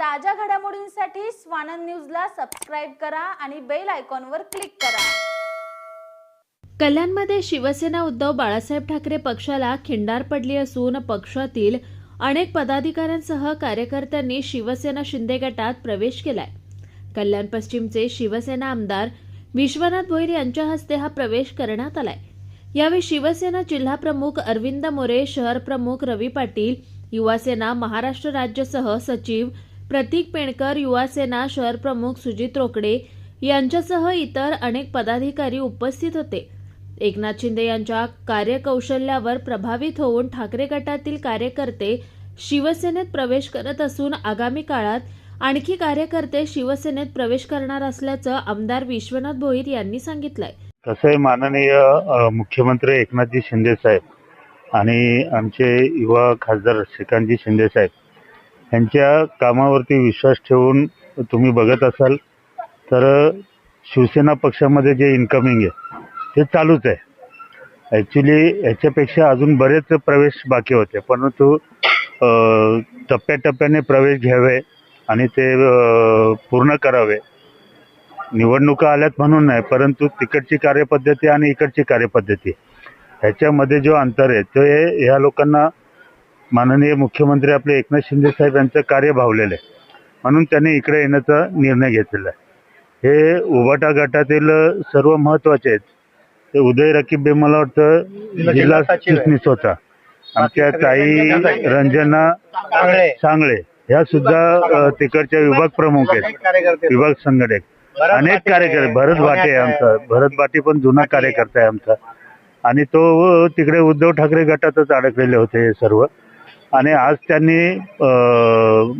ताज्या घडामोडींसाठी स्वानंद न्यूजला सबस्क्राईब करा आणि बेल आयकॉनवर क्लिक करा. कल्याणमध्ये शिवसेना उद्धव बाळासाहेब ठाकरे पक्षाला खिंडार पडली असून पक्षातील अनेक पदाधिकाऱ्यांसह कार्यकर्त्यांनी शिवसेना शिंदे गटात प्रवेश केलाय. कल्याण पश्चिमचे शिवसेना आमदार विश्वनाथ भोईर यांच्या हस्ते हा प्रवेश करण्यात आलाय. यावेळी शिवसेना जिल्हा प्रमुख अरविंद मोरे शहर प्रमुख रवी पाटील युवासेना महाराष्ट्र राज्यसह सचिव प्रतीक पेणकर युवासेना शहर प्रमुख सुजित रोकडे यांच्यासह इतर अनेक पदाधिकारी उपस्थित होते. एकनाथ शिंदे यांच्या कार्यकौशल्यावर प्रभावित होऊन ठाकरे गटातील कार्यकर्ते शिवसेनेत प्रवेश करत असून आगामी काळात आणखी कार्यकर्ते शिवसेनेत प्रवेश करणार असल्याचं आमदार विश्वनाथ भोईर यांनी सांगितलंय. कसं आहे माननीय मुख्यमंत्री एकनाथजी शिंदे साहेब आणि आमचे युवा खासदार श्रीकांतजी शिंदे साहेब यांच्या कामावरती विश्वास ठेवून तुम्ही बघत असाल तर शिवसेना पक्षामध्ये जे इन्कमिंग आहे ते चालूच आहे. ॲक्च्युली ह्याच्यापेक्षा अजून बरेच प्रवेश बाकी होते परंतु टप्प्याटप्प्याने प्रवेश घ्यावे आणि ते पूर्ण करावे. निवडणुका आल्यात म्हणून नाही परंतु तिकडची कार्यपद्धती आणि इकडची कार्यपद्धती. ह्याच्यामध्ये जो अंतर आहे ते ह्या लोकांना माननीय मुख्यमंत्री आपले एकनाथ शिंदे साहेब यांचं कार्य भावलेलं आहे. म्हणून त्यांनी इकडे येण्याचा निर्णय घेतलेला आहे. हे उभाटा गटातील सर्व महत्त्वाचे आहेत. ते उदय रकीबे मला वाटतं जिल्हा चिटणीस होता. आमच्या ताई रंजना सांगळे. ह्या सुद्धा तिकडच्या विभाग प्रमुख आहेत. विभाग संघटक. अनेक कार्यकर्ते. भरत भाटे आहे आमचा. भरत भाटे पण जुना कार्यकर्ता आहे आमचा. आणि तो तिकडे उद्धव ठाकरे गटातच अडकलेले होते हे सर्व. आणि आज त्यांनी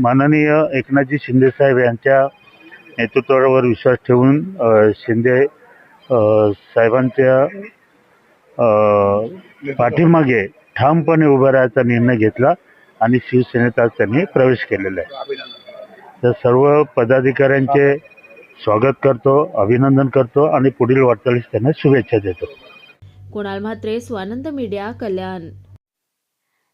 माननीय एकनाथजी शिंदे साहेब यांच्या नेतृत्वावर विश्वास ठेवून शिंदे साहेबांच्या पाठीमागे ठामपणे उभं राहायचा निर्णय घेतला आणि शिवसेनेत आज त्यांनी प्रवेश केलेला आहे. तर सर्व पदाधिकाऱ्यांचे स्वागत करतो अभिनंदन करतो आणि पुढील वाटचालीस त्यांना शुभेच्छा देतो. कुणाल म्हात्रे स्वानंद मीडिया कल्याण.